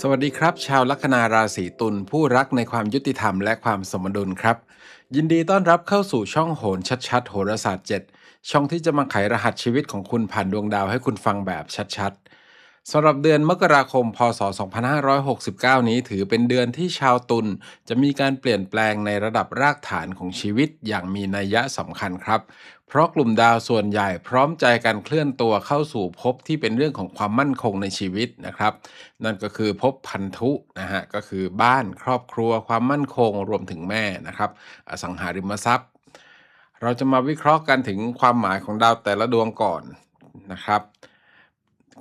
สวัสดีครับ ชาวลัคนาราศีตุลผู้รักในความยุติธรรมและความสมดุลครับ ยินดีต้อนรับเข้าสู่ช่องโหนชัดๆ โหราศาสตร์ 7 ช่องที่จะมาไขรหัสชีวิตของคุณผ่านดวงดาวให้คุณฟังแบบชัดๆ สำหรับเดือนมกราคม พศ 2569 นี้ถือเป็นเดือนที่ชาวตุลจะมีการเปลี่ยนแปลงในระดับรากฐานของชีวิตอย่างมีนัยยะสำคัญครับ เพราะกลุ่มดาวส่วนใหญ่พร้อมใจกันเคลื่อนตัวเข้าสู่ภพที่เป็นเรื่องของความมั่นคงในชีวิตนะครับ นั่นก็คือภพพันธุนะฮะก็คือบ้านครอบครัวความมั่นคงรวมถึงแม่นะครับ อสังหาริมทรัพย์ เราจะมาวิเคราะห์กันถึงความหมายของดาวแต่ละดวงก่อนนะครับ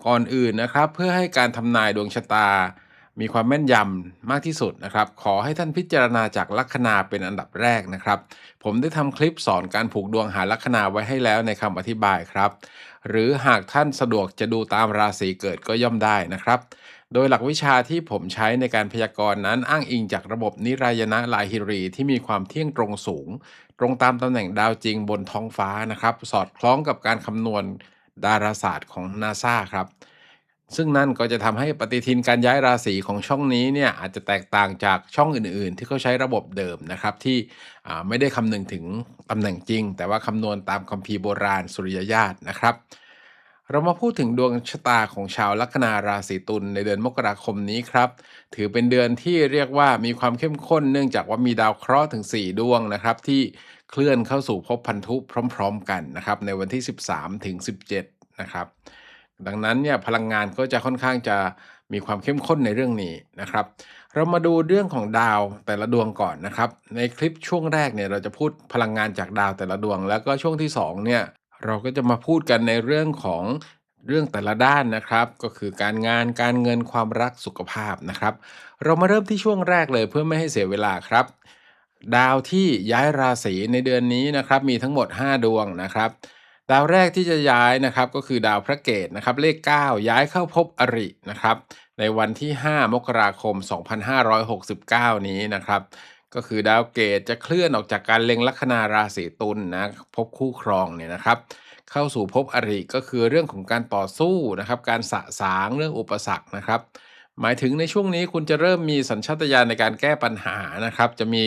ก่อนอื่นนะครับ เพื่อให้การทำนายดวงชะตา มีความแม่นยำมากที่สุดนะครับ ขอให้ท่านพิจารณาจากลัคนาเป็นอันดับแรกนะครับ ผมได้ทำคลิปสอนการผูกดวงหาลัคนาไว้ให้แล้วในคำอธิบายครับ หรือหากท่านสะดวกจะดูตามราศีเกิดก็ย่อมได้นะครับ โดยหลักวิชาที่ผมใช้ในการพยากรณ์นั้นอ้างอิงจากระบบนิรายณะลายฮิรีที่มีความเที่ยงตรงสูง ตรงตามตำแหน่งดาวจริงบนท้องฟ้านะครับ สอดคล้องกับการคำนวณ ดาราศาสตร์ของนาซาครับ ซึ่งนั่นก็จะทำให้ปฏิทินการย้ายราศีของช่องนี้เนี่ยอาจจะแตกต่างจากช่องอื่นๆ ที่เขาใช้ระบบเดิมนะครับ ที่ไม่ได้คำนึงถึงตำแหน่งจริง แต่ว่าคำนวณตามคัมภีร์โบราณสุริยญาตนะครับ เรามาพูดถึงดวงชะตาของชาวลัคนาราศีตุลในเดือนมกราคมนี้ครับ ถือเป็นเดือนที่เรียกว่ามีความเข้มข้นเนื่องจากว่ามีดาวเคราะห์ถึง 4 ดวงนะครับที่ เคลื่อนเข้าสู่ภพพันธุพร้อม ๆ กันนะครับในวันที่ 13 ถึง 17 นะครับดังนั้นเนี่ยพลังงานก็จะค่อนข้างจะมีความเข้มข้นในเรื่องนี้นะครับ เรามาดูเรื่องของดาวแต่ละดวงก่อนนะครับ ในคลิปช่วงแรกเนี่ยเราจะพูดพลังงานจากดาวแต่ละดวง แล้วก็ช่วงที่2เนี่ยเราก็จะมาพูดกันในเรื่องของเรื่องแต่ละด้านนะครับ ก็คือการงานการเงินความรักสุขภาพนะครับ เรามาเริ่มที่ช่วงแรกเลยเพื่อไม่ให้เสียเวลาครับ ดาวที่ย้ายราศีในเดือนนี้นะครับมีทั้งหมด 5 ดวงนะครับ ดาวแรกที่จะย้ายนะครับก็คือดาวพระเกตนะครับเลข 9 ย้ายเข้าพบอรินะครับในวันที่ 5 มกราคม 2569 นี้นะครับ ก็คือดาวเกตจะเคลื่อนออกจากการเล็งลัคนาราศีตุลนนะพบคู่ครองเนี่ยนะครับ เข้าสู่พบอริก็คือเรื่องของการต่อสู้นะครับ การสะสางเรื่องอุปสรรคนะครับ หมายถึงในช่วงนี้คุณจะเริ่มมีสัญชาตญาณในการแก้ปัญหานะครับ จะมี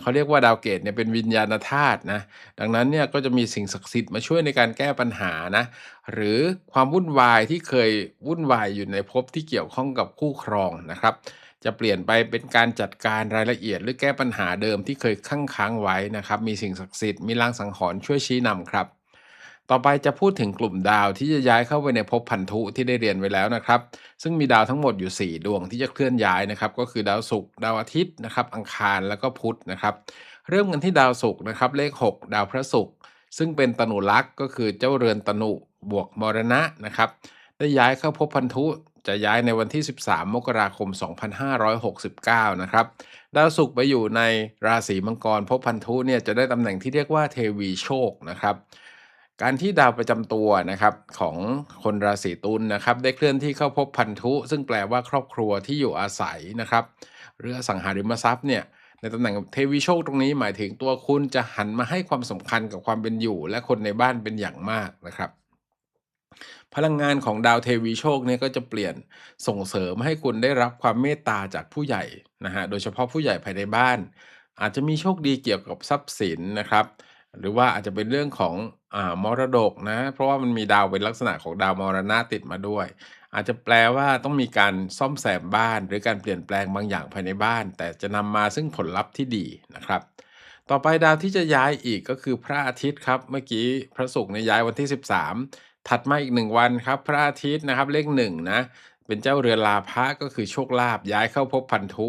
เขาเรียกว่าดาวเกตเนี่ยเป็นวิญญาณธาตุนะดังนั้นเนี่ยก็จะมีสิ่งศักดิ์สิทธิ์มาช่วยในการแก้ปัญหานะหรือความวุ่นวายที่เคยวุ่นวายอยู่ในภพที่เกี่ยวข้องกับคู่ครองนะครับจะเปลี่ยนไปเป็นการจัดการรายละเอียด หรือแก้ปัญหาเดิมที่เคยค้างค้างไว้นะครับ มีสิ่งศักดิ์สิทธิ์มีลางสังหรณ์ช่วยชี้นำครับ ต่อไปจะพูดถึงกลุ่มดาวที่จะย้ายเข้าไปในภพพันธุที่ได้เรียนไว้แล้วนะครับ ซึ่งมีดาวทั้งหมดอยู่ 4 ดวงที่จะเคลื่อนย้ายนะครับ ก็คือดาวศุกร์ดาวอาทิตย์นะครับ อังคารแล้วก็พุธนะครับ เริ่มกันที่ดาวศุกร์นะครับ เลข 6 ดาวพระศุกร์ซึ่งเป็นตนุลักษ์ก็คือเจ้าเรือนตนุบวกมรณะนะครับ ได้ย้ายเข้าภพพันธุจะย้ายในวันที่ 13 มกราคม 2569 นะครับ ดาวศุกร์ไปอยู่ในราศีมังกรภพพันธุเนี่ยจะได้ตำแหน่งที่เรียกว่าเทวีโชคนะครับ การที่ดาวประจำตัวนะครับของคนราศีตุลนนะครับได้เคลื่อนที่เข้าพบพันธุ ซึ่งแปลว่าครอบครัวที่อยู่อาศัยนะครับหรือสังหาริมทรัพย์เนี่ยในตำแหน่งเทวีโชคตรงนี้หมายถึงตัวคุณจะหันมาให้ความสำคัญกับความเป็นอยู่ และคนในบ้านเป็นอย่างมากนะครับ พลังงานของดาวเทวีโชคเนี่ยก็จะเปลี่ยนส่งเสริมให้คุณได้รับความเมตตาจากผู้ใหญ่นะฮะโดยเฉพาะผู้ใหญ่ภายในบ้าน อาจจะมีโชคดีเกี่ยวกับทรัพย์สินนะครับ หรือว่าอาจจะเป็นเรื่องของ อ่า มรดกนะ เพราะว่ามันมีดาวเป็นลักษณะของดาวมรณะติดมาด้วย อาจจะแปลว่าต้องมีการซ่อมแซมบ้าน หรือการเปลี่ยนแปลงบางอย่างภายในบ้าน แต่จะนำมาซึ่งผลลัพธ์ที่ดีนะครับ ต่อไปดาวที่จะย้ายอีกก็คือพระอาทิตย์ครับ เมื่อกี้พระศุกร์เนี่ยย้ายวันที่ 13 ถัดมาอีกหนึ่งวันครับ พระอาทิตย์นะครับเลขหนึ่งนะ เป็นเจ้าเรือนลาภะก็คือโชคลาภย้ายเข้าพบพันธุ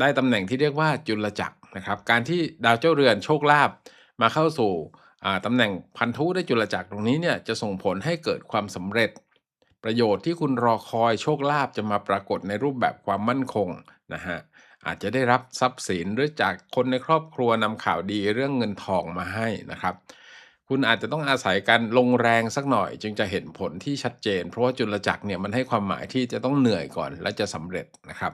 ได้ตำแหน่งที่เรียกว่าจุลจักรนะครับ การที่ดาวเจ้าเรือนโชคลาภมาเข้าสู่ ตำแหน่งพันธุได้จุลจักรตรงนี้เนี่ยจะส่งผลให้เกิดความสำเร็จ ประโยชน์ที่คุณรอคอยโชคลาภจะมาปรากฏในรูปแบบความมั่นคงนะฮะอาจจะได้รับทรัพย์สินหรือจากคนในครอบครัวนำข่าวดีเรื่องเงินทองมาให้นะครับ คุณอาจจะต้องอาศัยการลงแรงสักหน่อย จึงจะเห็นผลที่ชัดเจน เพราะว่าจุลจักรเนี่ยมันให้ความหมายที่จะต้องเหนื่อยก่อนและจะสำเร็จนะครับ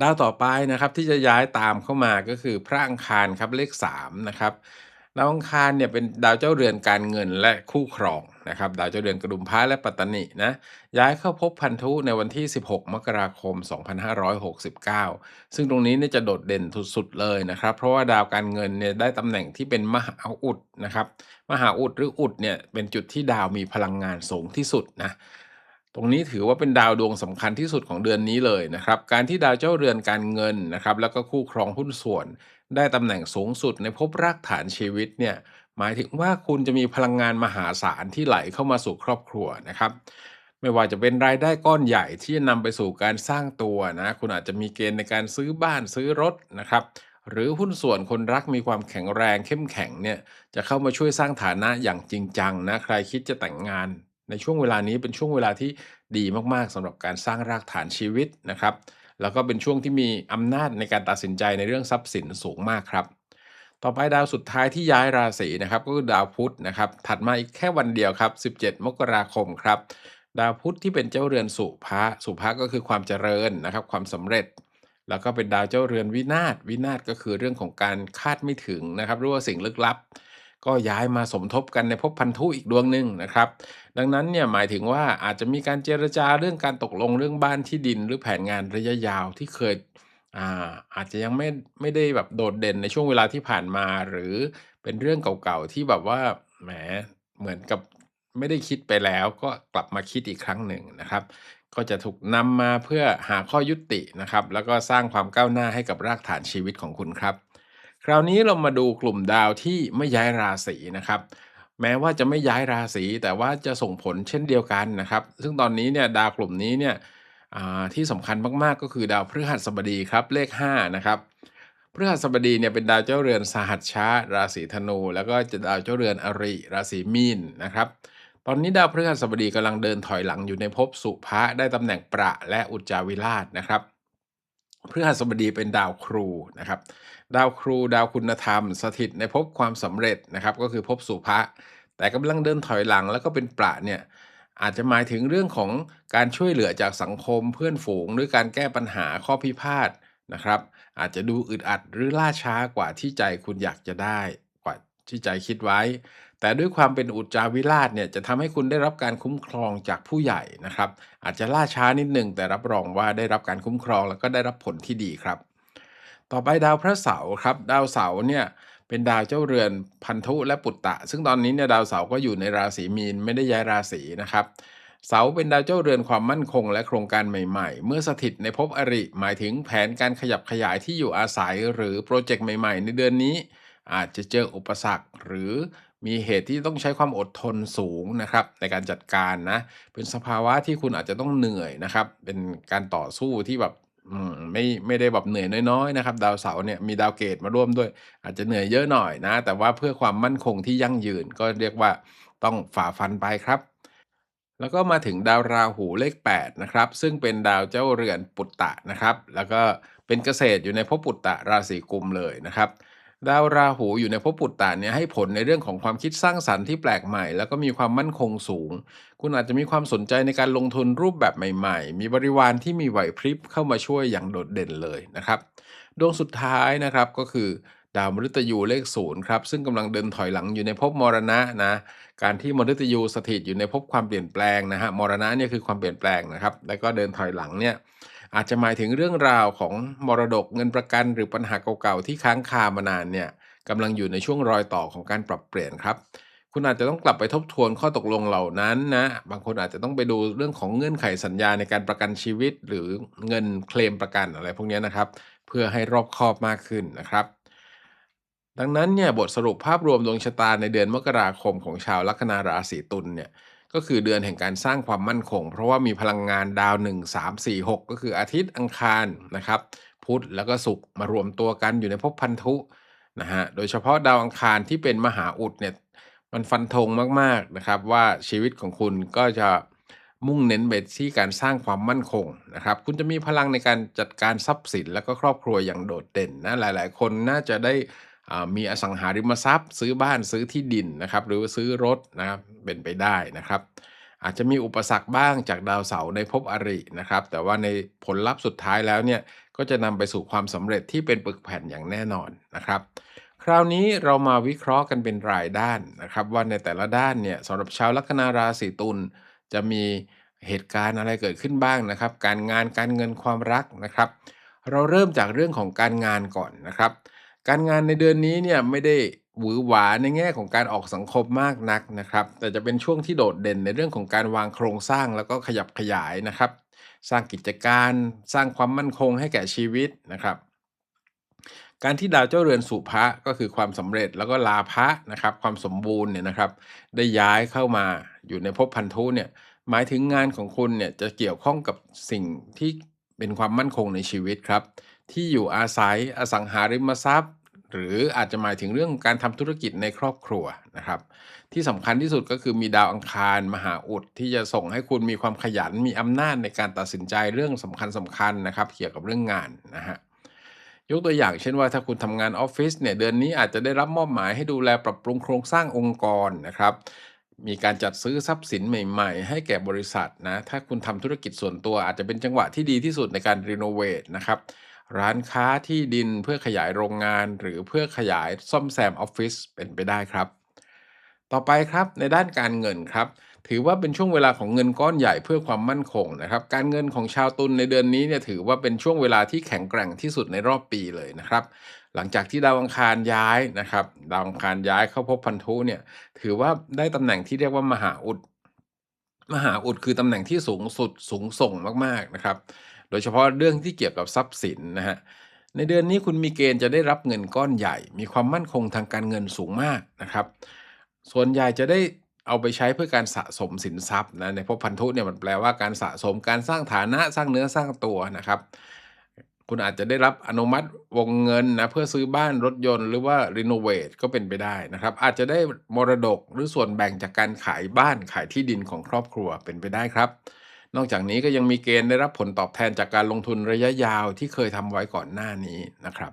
ดาวต่อไปนะครับที่จะย้ายตามเข้ามาก็คือพระอังคารครับเลข3นะครับ ดาวอังคารเนี่ยเป็นดาวเจ้าเรือนการเงินและคู่ครองนะครับดาวเจ้าเรือนกระดุมพระและปัตตนินะย้ายเข้าพบพันธุในวันที่ 16 มกราคม 2569 ซึ่งตรงนี้เนี่ยจะโดดเด่นสุดๆเลยนะครับ เพราะว่าดาวการเงินเนี่ยได้ตำแหน่งที่เป็นมหาอุดนะครับมหาอุดหรืออุดเนี่ยเป็นจุดที่ดาวมีพลังงานสูงที่สุดนะ ตรงนี้ถือว่าเป็นดาวดวงสำคัญที่สุดของเดือนนี้เลยนะครับ การที่ดาวเจ้าเรือนการเงินนะครับ แล้วก็คู่ครองหุ้นส่วน ได้ตำแหน่งสูงสุดในภพรากฐานชีวิตเนี่ยหมายถึงว่าคุณจะมีพลังงานมหาศาลที่ไหลเข้ามาสู่ครอบครัวนะครับ ไม่ว่าจะเป็นรายได้ก้อนใหญ่ที่จะนำไปสู่การสร้างตัวนะคุณอาจจะมีเกณฑ์ในการซื้อบ้านซื้อรถนะครับหรือหุ้นส่วนคนรักมีความแข็งแรงเข้มแข็งเนี่ยจะเข้ามาช่วยสร้างฐานะอย่างจริงจังนะใครคิดจะแต่งงาน ในช่วงเวลานี้เป็นช่วงเวลาที่ดีมากๆสำหรับการสร้างรากฐานชีวิตนะครับ แล้วก็เป็นช่วงที่มีอำนาจในการตัดสินใจในเรื่องทรัพย์สินสูงมากครับ ต่อไปดาวสุดท้ายที่ย้ายราศีนะครับ ก็คือดาวพุธนะครับ ถัดมาอีกแค่วันเดียวครับ 17 มกราคมครับ ดาวพุธที่เป็นเจ้าเรือนสุภะสุภะก็คือความเจริญนะครับ ความสำเร็จ แล้วก็เป็นดาวเจ้าเรือนวินาศวินาศก็คือเรื่องของการคาดไม่ถึงนะครับหรือว่าสิ่งลึกลับ ก็ย้ายมาสมทบกันในภพพันธุอีกดวงหนึ่งนะครับ ดังนั้นเนี่ยหมายถึงว่าอาจจะมีการเจรจาเรื่องการตกลงเรื่องบ้านที่ดิน หรือแผนงานระยะยาวที่เคยอาอาจจะยังไม่ไม่ได้แบบโดดเด่นในช่วงเวลาที่ผ่านมา หรือเป็นเรื่องเก่าๆที่แบบว่าแหมเหมือนกับไม่ได้คิดไปแล้วก็กลับมาคิดอีกครั้งหนึ่งนะครับ ก็จะถูกนำมาเพื่อหาข้อยุตินะครับ แล้วก็สร้างความก้าวหน้าให้กับรากฐานชีวิตของคุณครับ คราวนี้เรามาดูกลุ่มดาวที่ไม่ย้ายราศีนะครับ แม้ว่าจะไม่ย้ายราศีแต่ว่าจะส่งผลเช่นเดียวกันนะครับ ซึ่งตอนนี้เนี่ยดาวกลุ่มนี้เนี่ยที่สำคัญมากๆก็คือดาวพฤหัสบดีครับเลข5นะครับพฤหัสบดีเนี่ยเป็นดาวเจ้าเรือนสหัชชะราศีธนู แล้วก็จะดาวเจ้าเรือนอริราศีมีนนะครับ ตอนนี้ดาวพฤหัสบดีกำลังเดินถอยหลังอยู่ในภพสุภะได้ตำแหน่งประและอุจจาวิราชนะครับ พฤหัสบดีเป็นดาวครูนะครับ ดาวครูดาวคุณธรรม สถิตในภพความสำเร็จนะครับ ก็คือภพสุภะแต่กำลังเดินถอยหลังแล้วก็เป็นประเนี่ยอาจจะหมายถึงเรื่องของการช่วยเหลือจากสังคมเพื่อนฝูง หรือการแก้ปัญหาข้อพิพาทนะครับ อาจจะดูอึดอัดหรือล่าช้ากว่าที่ใจคุณอยากจะได้กว่าที่ใจคิดไว้ แต่ด้วยความเป็นอุจจาวิราชเนี่ยจะทำให้คุณได้รับการคุ้มครองจากผู้ใหญ่นะครับ อาจจะล่าช้านิดหนึ่งแต่รับรองว่าได้รับการคุ้มครองแล้วก็ได้รับผลที่ดีครับ ต่อไปดาวพระเสาร์ครับ ดาวเสาร์เนี่ยเป็นดาวเจ้าเรือนพันธุและปุตตะ ซึ่งตอนนี้เนี่ยดาวเสาร์ก็อยู่ในราศีมีนไม่ได้ย้ายราศีนะครับเสาร์เป็นดาวเจ้าเรือนความมั่นคงและโครงการใหม่ๆ เมื่อสถิตในภพอริ หมายถึงแผนการขยับขยายที่อยู่อาศัยหรือโปรเจกต์ใหม่ๆ ในเดือนนี้ อาจจะเจออุปสรรคหรือ มีเหตุที่ต้องใช้ความอดทนสูงนะครับในการจัดการนะ เป็นสภาวะที่คุณอาจจะต้องเหนื่อยนะครับ เป็นการต่อสู้ที่แบบไม่ไม่ได้แบบเหนื่อยน้อยๆนะครับ ดาวเสาร์เนี่ยมีดาวเกตมาร่วมด้วย อาจจะเหนื่อยเยอะหน่อยนะ แต่ว่าเพื่อความมั่นคงที่ยั่งยืนก็เรียกว่าต้องฝ่าฟันไปครับ แล้วก็มาถึงดาวราหูเลข8นะครับซึ่งเป็นดาวเจ้าเรือนปุตตะนะครับ แล้วก็เป็นเกษตรอยู่ในภพปุตตะราศีกุมเลยนะครับ ดาวราหูอยู่ในภพปุตตะเนี่ยให้ผลในเรื่องของความคิดสร้างสรรค์ที่แปลกใหม่ แล้วก็มีความมั่นคงสูง คุณอาจจะมีความสนใจในการลงทุนรูปแบบใหม่ ๆ มีบริวารที่มีไหวพริบเข้ามาช่วยอย่างโดดเด่นเลยนะครับ ดวงสุดท้ายนะครับก็คือดาวมฤตยูเลขศูนย์ครับซึ่งกำลังเดินถอยหลังอยู่ในภพมรณะนะการที่มฤตยูสถิตอยู่ในภพความเปลี่ยนแปลงนะฮะมรณะเนี่ยคือความเปลี่ยนแปลงนะครับ แล้วก็เดินถอยหลังเนี่ย อาจจะหมายถึงเรื่องราวของมรดกเงินประกัน หรือปัญหาเก่าๆที่ค้างคามานานเนี่ยกำลังอยู่ในช่วงรอยต่อของการปรับเปลี่ยนครับคุณอาจจะต้องกลับไปทบทวนข้อตกลงเหล่านั้นนะ บางคนอาจจะต้องไปดูเรื่องของเงื่อนไขสัญญาในการประกันชีวิต หรือเงินเคลมประกันอะไรพวกนี้นะครับ เพื่อให้รอบคอบมากขึ้นนะครับ ดังนั้นเนี่ยบทสรุปภาพรวมดวงชะตาในเดือนมกราคมของชาวลัคนาราศีตุลเนี่ย ก็คือเดือนแห่งการสร้างความมั่นคง เพราะว่ามีพลังงานดาว 1 3 4 6 ก็คืออาทิตย์อังคารนะครับ พุธแล้วก็ศุกร์มารวมตัวกันอยู่ในภพพันธุนะฮะโดยเฉพาะดาวอังคารที่เป็นมหาอุดเนี่ยมันฟันธงมากๆนะครับ ว่าชีวิตของคุณก็จะมุ่งเน้นไปที่การสร้างความมั่นคงนะครับ คุณจะมีพลังในการจัดการทรัพย์สินและก็ครอบครัวอย่างโดดเด่นนะหลาย ๆ คนน่าจะได้ มีอสังหาริมทรัพย์ ซื้อบ้านซื้อที่ดินนะครับ หรือซื้อรถนะครับเป็นไปได้นะครับ อาจจะมีอุปสรรคบ้างจากดาวเสาร์ในภพอรินะครับ แต่ว่าในผลลัพธ์สุดท้ายแล้วเนี่ยก็จะนำไปสู่ความสำเร็จที่เป็นปึกแผ่นอย่างแน่นอนนะครับ คราวนี้เรามาวิเคราะห์กันเป็นรายด้านนะครับ ว่าในแต่ละด้านเนี่ยสำหรับชาวลัคนาราศีตุลจะมีเหตุการณ์อะไรเกิดขึ้นบ้างนะครับ การงานการเงินความรักนะครับ เราเริ่มจากเรื่องของการงานก่อนนะครับ การงานในเดือนนี้เนี่ยไม่ได้หวือหวาในแง่ของการออกสังคมมากนักนะครับ แต่จะเป็นช่วงที่โดดเด่นในเรื่องของการวางโครงสร้างแล้วก็ขยับขยายนะครับ สร้างกิจการสร้างความมั่นคงให้แก่ชีวิตนะครับ การที่ดาวเจ้าเรือนสุภะก็คือความสำเร็จแล้วก็ลาภะนะครับ ความสมบูรณ์เนี่ยนะครับ ได้ย้ายเข้ามาอยู่ในภพพันธุเนี่ยหมายถึงงานของคุณเนี่ยจะเกี่ยวข้องกับสิ่งที่เป็นความมั่นคงในชีวิตครับ ที่อยู่อาศัยอสังหาริมทรัพย์ หรืออาจจะหมายถึงเรื่องการทำธุรกิจในครอบครัวนะครับ ที่สำคัญที่สุดก็คือมีดาวอังคารมหาอุดที่จะส่งให้คุณมีความขยันมีอำนาจในการตัดสินใจเรื่องสำคัญสำคัญนะครับ เกี่ยวกับเรื่องงานนะฮะยกตัวอย่างเช่นว่าถ้าคุณทำงานออฟฟิศเนี่ยเดือนนี้อาจจะได้รับมอบหมายให้ดูแลปรับปรุงโครงสร้างองค์กรนะครับมีการจัดซื้อทรัพย์สินใหม่ๆ ให้แก่บริษัทนะ ถ้าคุณทำธุรกิจส่วนตัวอาจจะเป็นจังหวะที่ดีที่สุดในการรีโนเวทนะครับ ร้านค้าที่ดินเพื่อขยายโรงงานหรือเพื่อขยายซ่อมแซมออฟฟิศเป็นไปได้ครับ ต่อไปครับในด้านการเงินครับ ถือว่าเป็นช่วงเวลาของเงินก้อนใหญ่เพื่อความมั่นคงนะครับ การเงินของชาวตุลในเดือนนี้เนี่ยถือว่าเป็นช่วงเวลาที่แข็งแกร่งที่สุดในรอบปีเลยนะครับ หลังจากที่ดาวอังคารย้ายนะครับดาวอังคารย้ายเข้าพบพันธุเนี่ยถือว่าได้ตำแหน่งที่เรียกว่ามหาอุดมหาอุดคือตำแหน่งที่สูงสุดสูงส่งมากๆนะครับ ดยเฉพาะเรื่องที่เกี่ยวกับทรัพย์สินนะฮะในเดือนนี้คุณมีเกณฑ์จะได้รับเงินก้อนใหญ่ มีความมั่นคงทางการเงินสูงมากนะครับ ส่วนใหญ่จะได้เอาไปใช้เพื่อการสะสมสินทรัพย์นะในภพพันธุเนี่ยมันแปลว่าการสะสมการสร้างฐานะสร้างเนื้อสร้างตัวนะครับ คุณอาจจะได้รับอนุมัติวงเงินนะเพื่อซื้อบ้านรถยนต์หรือว่ารีโนเวทก็เป็นไปได้นะครับ อาจจะได้มรดกหรือส่วนแบ่งจากการขายบ้านขายที่ดินของครอบครัวเป็นไปได้ครับ นอกจากนี้ก็ยังมีเกณฑ์ได้รับผลตอบแทนจากการลงทุนระยะยาวที่เคยทำไว้ก่อนหน้านี้นะครับ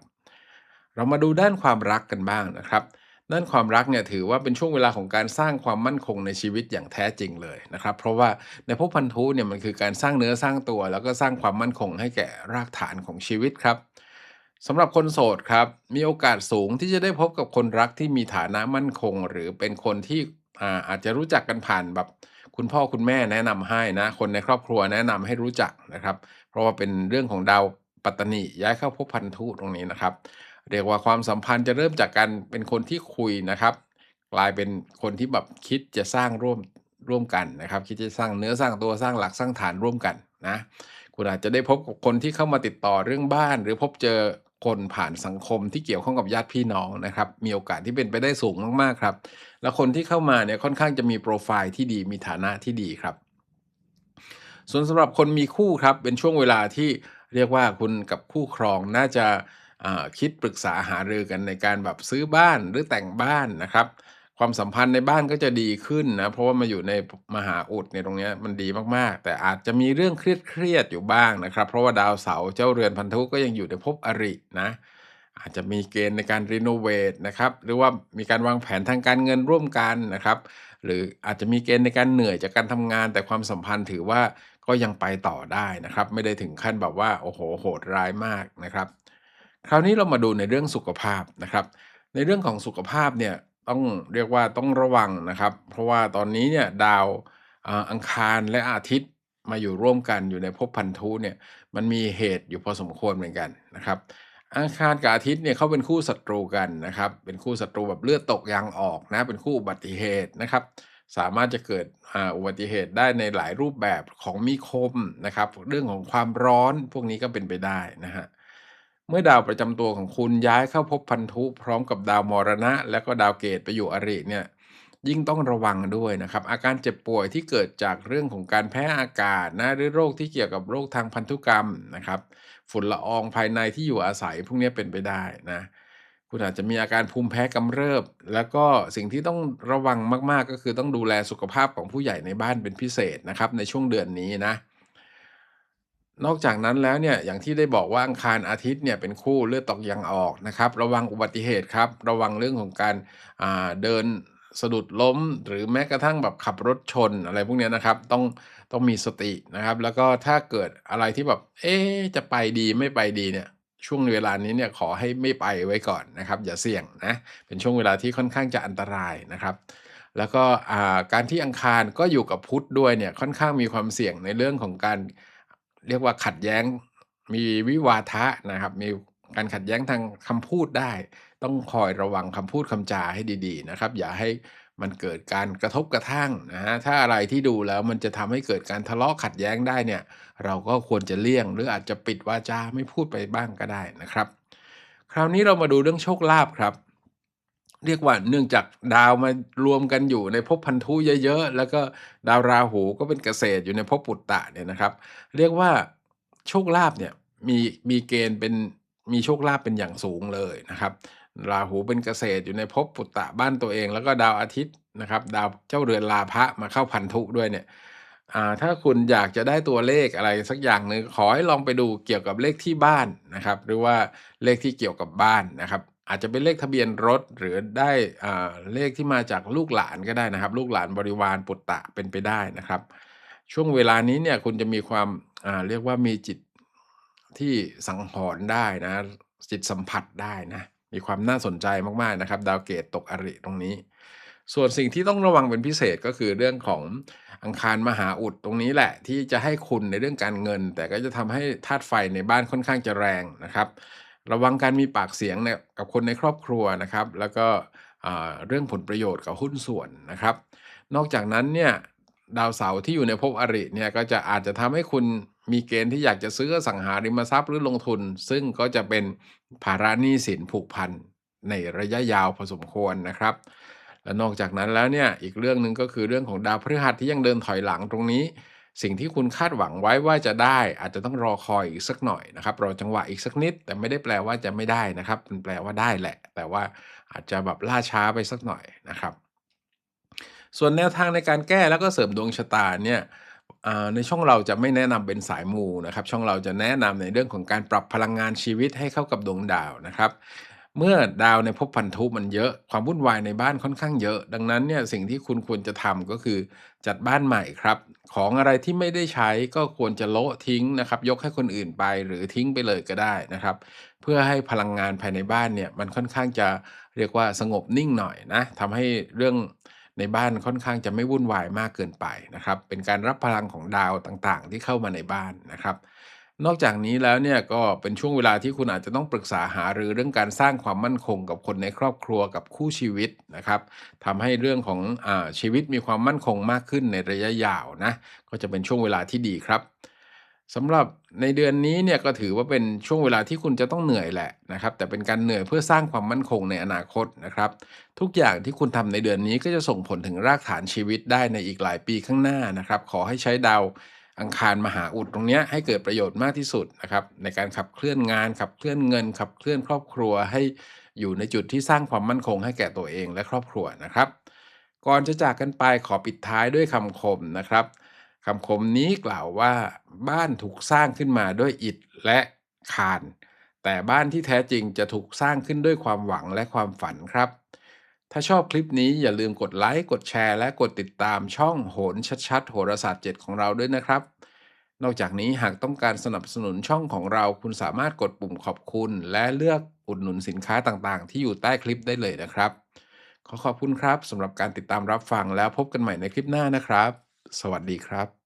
เรามาดูด้านความรักกันบ้างนะครับด้านความรักเนี่ยถือว่าเป็นช่วงเวลาของการสร้างความมั่นคงในชีวิตอย่างแท้จริงเลยนะครับ เพราะว่าในภพพันธุเนี่ยมันคือการสร้างเนื้อสร้างตัว แล้วก็สร้างความมั่นคงให้แก่รากฐานของชีวิตครับสำหรับคนโสดครับ มีโอกาสสูงที่จะได้พบกับคนรักที่มีฐานะมั่นคง หรือเป็นคนที่อาอาจจะรู้จักกันผ่านแบบ คุณพ่อคุณแม่แนะนำให้นะ คนในครอบครัวแนะนำให้รู้จักนะครับ เพราะว่าเป็นเรื่องของดาวปัตตนีย้ายเข้าภพพันธุตรงนี้นะครับ เรียกว่าความสัมพันธ์จะเริ่มจากการเป็นคนที่คุยนะครับ กลายเป็นคนที่แบบคิดจะสร้างร่วมร่วมกันนะครับ คิดจะสร้างเนื้อสร้างตัวสร้างหลักสร้างฐานร่วมกันนะคุณอาจจะได้พบกับคนที่เข้ามาติดต่อเรื่องบ้าน หรือพบเจอ คนผ่านสังคมที่เกี่ยวข้องกับญาติพี่น้องนะครับ มีโอกาสที่เป็นไปได้สูงมากๆครับ และคนที่เข้ามาเนี่ยค่อนข้างจะมีโปรไฟล์ที่ดีมีฐานะที่ดีครับ ส่วนสำหรับคนมีคู่ครับ เป็นช่วงเวลาที่เรียกว่าคุณกับคู่ครองน่าจะคิดปรึกษาหารือกันในการแบบซื้อบ้านหรือแต่งบ้านนะครับ ความสัมพันธ์ในบ้านก็จะดีขึ้นนะ เพราะว่ามาอยู่ในมหาอุดในตรงนี้มันดีมากๆ แต่อาจจะมีเรื่องเครียดๆอยู่บ้างนะครับ เพราะว่าดาวเสาร์เจ้าเรือนพันธุก็ยังอยู่ในภพอรินะ อาจจะมีเกณฑ์ในการรีโนเวทนะครับหรือว่ามีการวางแผนทางการเงินร่วมกันนะครับ หรืออาจจะมีเกณฑ์ในการเหนื่อยจากการทำงาน แต่ความสัมพันธ์ถือว่าก็ยังไปต่อได้นะครับ ไม่ได้ถึงขั้นแบบว่าโอ้โหโหดร้ายมากนะครับ คราวนี้เรามาดูในเรื่องสุขภาพนะครับ ในเรื่องของสุขภาพเนี่ย ต้องเรียกว่าต้องระวังนะครับ เพราะว่าตอนนี้เนี่ยดาวอังคารและอาทิตย์มาอยู่ร่วมกันอยู่ในภพพันธุเนี่ยมันมีเหตุอยู่พอสมควรเหมือนกันนะครับ อังคารกับอาทิตย์เนี่ยเขาเป็นคู่ศัตรูกันนะครับ เป็นคู่ศัตรูแบบเลือดตกยางออกนะเป็นคู่อุบัติเหตุนะครับสามารถจะเกิดอุบัติเหตุได้ในหลายรูปแบบของมีคมนะครับ เรื่องของความร้อนพวกนี้ก็เป็นไปได้นะฮะ เมื่อดาวประจำตัวของคุณย้ายเข้าพบพันธุพร้อมกับดาวมรณะ และก็ดาวเกตไปอยู่อริเนี่ยยิ่งต้องระวังด้วยนะครับ อาการเจ็บป่วยที่เกิดจากเรื่องของการแพ้อากาศนะหรือโรคที่เกี่ยวกับโรคทางพันธุกรรมนะครับ ฝุ่นละอองภายในที่อยู่อาศัยพวกนี้เป็นไปได้นะคุณอาจจะมีอาการภูมิแพ้กำเริบ แล้วก็สิ่งที่ต้องระวังมากๆ ก็คือต้องดูแลสุขภาพของผู้ใหญ่ในบ้านเป็นพิเศษนะครับในช่วงเดือนนี้นะ นอกจากนั้นแล้วเนี่ยอย่างที่ได้บอกว่าอังคารอาทิตย์เนี่ยเป็นคู่เลือดตกยางออกนะครับ ระวังอุบัติเหตุครับ ระวังเรื่องของการเดินสะดุดล้ม หรือแม้กระทั่งแบบขับรถชนอะไรพวกนี้นะครับ ต้องต้องมีสตินะครับ แล้วก็ถ้าเกิดอะไรที่แบบ เอ๊จะไปดีไม่ไปดีเนี่ยช่วงเวลานี้เนี่ยขอให้ไม่ไปไว้ก่อนนะครับ อย่าเสี่ยงนะเป็นช่วงเวลาที่ค่อนข้างจะอันตรายนะครับ แล้วก็การที่อังคารก็อยู่กับพุธด้วยเนี่ยค่อนข้างมีความเสี่ยงในเรื่องของการ เรียกว่าขัดแย้ง มีวิวาทะนะครับ มีการขัดแย้งทางคำพูดได้ ต้องคอยระวังคำพูดคำจาให้ดีๆนะครับ อย่าให้มันเกิดการกระทบกระทั่งนะฮะถ้าอะไรที่ดูแล้วมันจะทำให้เกิดการทะเลาะขัดแย้งได้เนี่ย เราก็ควรจะเลี่ยง หรืออาจจะปิดวาจาไม่พูดไปบ้างก็ได้นะครับ คราวนี้เรามาดูเรื่องโชคลาภครับ เรียกว่าเนื่องจากดาวมารวมกันอยู่ในภพพันธุเยอะๆ แล้วก็ดาวราหูก็เป็นเกษตรอยู่ในภพปุตตะเนี่ยนะครับ เรียกว่าโชคลาภเนี่ยมีมีเกณฑ์เป็นมีโชคลาภเป็นอย่างสูงเลยนะครับ ราหูเป็นเกษตรอยู่ในภพปุตตะบ้านตัวเอง แล้วก็ดาวอาทิตย์นะครับ ดาวเจ้าเรือนลาภะมาเข้าพันธุด้วยเนี่ยถ้าคุณอยากจะได้ตัวเลขอะไรสักอย่างหนึ่งขอให้ลองไปดูเกี่ยวกับเลขที่บ้านนะครับ หรือว่าเลขที่เกี่ยวกับบ้านนะครับ อาจจะเป็นเลขทะเบียนรถหรือได้อ่าเลขที่มาจากลูกหลานก็ได้นะครับ ลูกหลานบริวารปุตตะเป็นไปได้นะครับ ช่วงเวลานี้เนี่ยคุณจะมีความเรียกว่ามีจิตที่สังหรณ์ได้นะ จิตสัมผัสได้นะ มีความน่าสนใจมากๆนะครับ ดาวเกตตกอริตรงนี้ ส่วนสิ่งที่ต้องระวังเป็นพิเศษก็คือเรื่องของอังคารมหาอุดตรงนี้แหละ ที่จะให้คุณในเรื่องการเงิน แต่ก็จะทำให้ธาตุไฟในบ้านค่อนข้างจะแรงนะครับ ระวังการมีปากเสียงเนี่ยกับคนในครอบครัวนะครับ แล้วก็เรื่องผลประโยชน์กับหุ้นส่วนนะครับ นอกจากนั้นเนี่ยดาวเสาร์ที่อยู่ในภพอริเนี่ยก็จะอาจจะทำให้คุณมีเกณฑ์ที่อยากจะซื้ออสังหาริมทรัพย์หรือลงทุน ซึ่งก็จะเป็นภาระหนี้สินผูกพันในระยะยาวพอสมควรนะครับ และนอกจากนั้นแล้วเนี่ยอีกเรื่องหนึ่งก็คือเรื่องของดาวพฤหัสที่ยังเดินถอยหลังตรงนี้ สิ่งที่คุณคาดหวังไว้ว่าจะได้ อาจจะต้องรอคอยอีกสักหน่อยนะครับรอจังหวะอีกสักนิด แต่ไม่ได้แปลว่าจะไม่ได้นะครับ มันแปลว่าได้แหละ แต่ว่าอาจจะแบบล่าช้าไปสักหน่อยนะครับ ส่วนแนวทางในการแก้แล้วก็เสริมดวงชะตาเนี่ยในช่องเราจะไม่แนะนำเป็นสายมูนะครับ ช่องเราจะแนะนำในเรื่องของการปรับพลังงานชีวิตให้เข้ากับดวงดาวนะครับ เมื่อดาวในภพพันธุมันเยอะความวุ่นวายในบ้านค่อนข้างเยอะ ดังนั้นเนี่ยสิ่งที่คุณควรจะทำก็คือจัดบ้านใหม่ครับ ของอะไรที่ไม่ได้ใช้ก็ควรจะโละทิ้งนะครับ ยกให้คนอื่นไปหรือทิ้งไปเลยก็ได้นะครับ เพื่อให้พลังงานภายในบ้านเนี่ยมันค่อนข้างจะเรียกว่าสงบนิ่งหน่อยนะทำให้เรื่องในบ้านค่อนข้างจะไม่วุ่นวายมากเกินไปนะครับ เป็นการรับพลังของดาวต่างๆ ที่เข้ามาในบ้านนะครับ นอกจากนี้แล้วเนี่ยก็เป็นช่วงเวลาที่คุณอาจจะต้องปรึกษาหารือเรื่องการสร้างความมั่นคงกับคนในครอบครัวกับคู่ชีวิตนะครับทำให้เรื่องของอาชีวิตมีความมั่นคงมากขึ้นในระยะยาวนะก็จะเป็นช่วงเวลาที่ดีครับสำหรับในเดือนนี้เนี่ยก็ถือว่าเป็นช่วงเวลาที่คุณจะต้องเหนื่อยแหละนะครับแต่เป็นการเหนื่อยเพื่อสร้างความมั่นคงในอนาคตนะครับ ทุกอย่างที่คุณทำในเดือนนี้ก็จะส่งผลถึงรากฐานชีวิตได้ในอีกหลายปีข้างหน้านะครับ ขอให้ใช้ดาว อังคารมหาอุดตรงนี้ให้เกิดประโยชน์มากที่สุดนะครับในการขับเคลื่อนงานขับเคลื่อนเงิน ขับเคลื่อนครอบครัวให้อยู่ในจุดที่สร้างความมั่นคงให้แก่ตัวเองและครอบครัวนะครับ ก่อนจะจากกันไปขอปิดท้ายด้วยคำคมนะครับคำคมนี้กล่าวว่าบ้านถูกสร้างขึ้นมาด้วยอิฐและคาน แต่บ้านที่แท้จริงจะถูกสร้างขึ้นด้วยความหวังและความฝันครับ ถ้าชอบคลิปนี้อย่าลืมกดไลค์กดแชร์ และกดติดตามช่องโหนชัดๆ โหราศาสตร์ 7 ของเราด้วยนะครับ นอกจากนี้หากต้องการสนับสนุนช่องของเราคุณสามารถกดปุ่มขอบคุณ และเลือกอุดหนุนสินค้าต่างๆ ที่อยู่ใต้คลิปได้เลยนะครับ ขอขอบคุณครับสำหรับการติดตามรับฟังแล้วพบกันใหม่ในคลิปหน้านะครับ สวัสดีครับ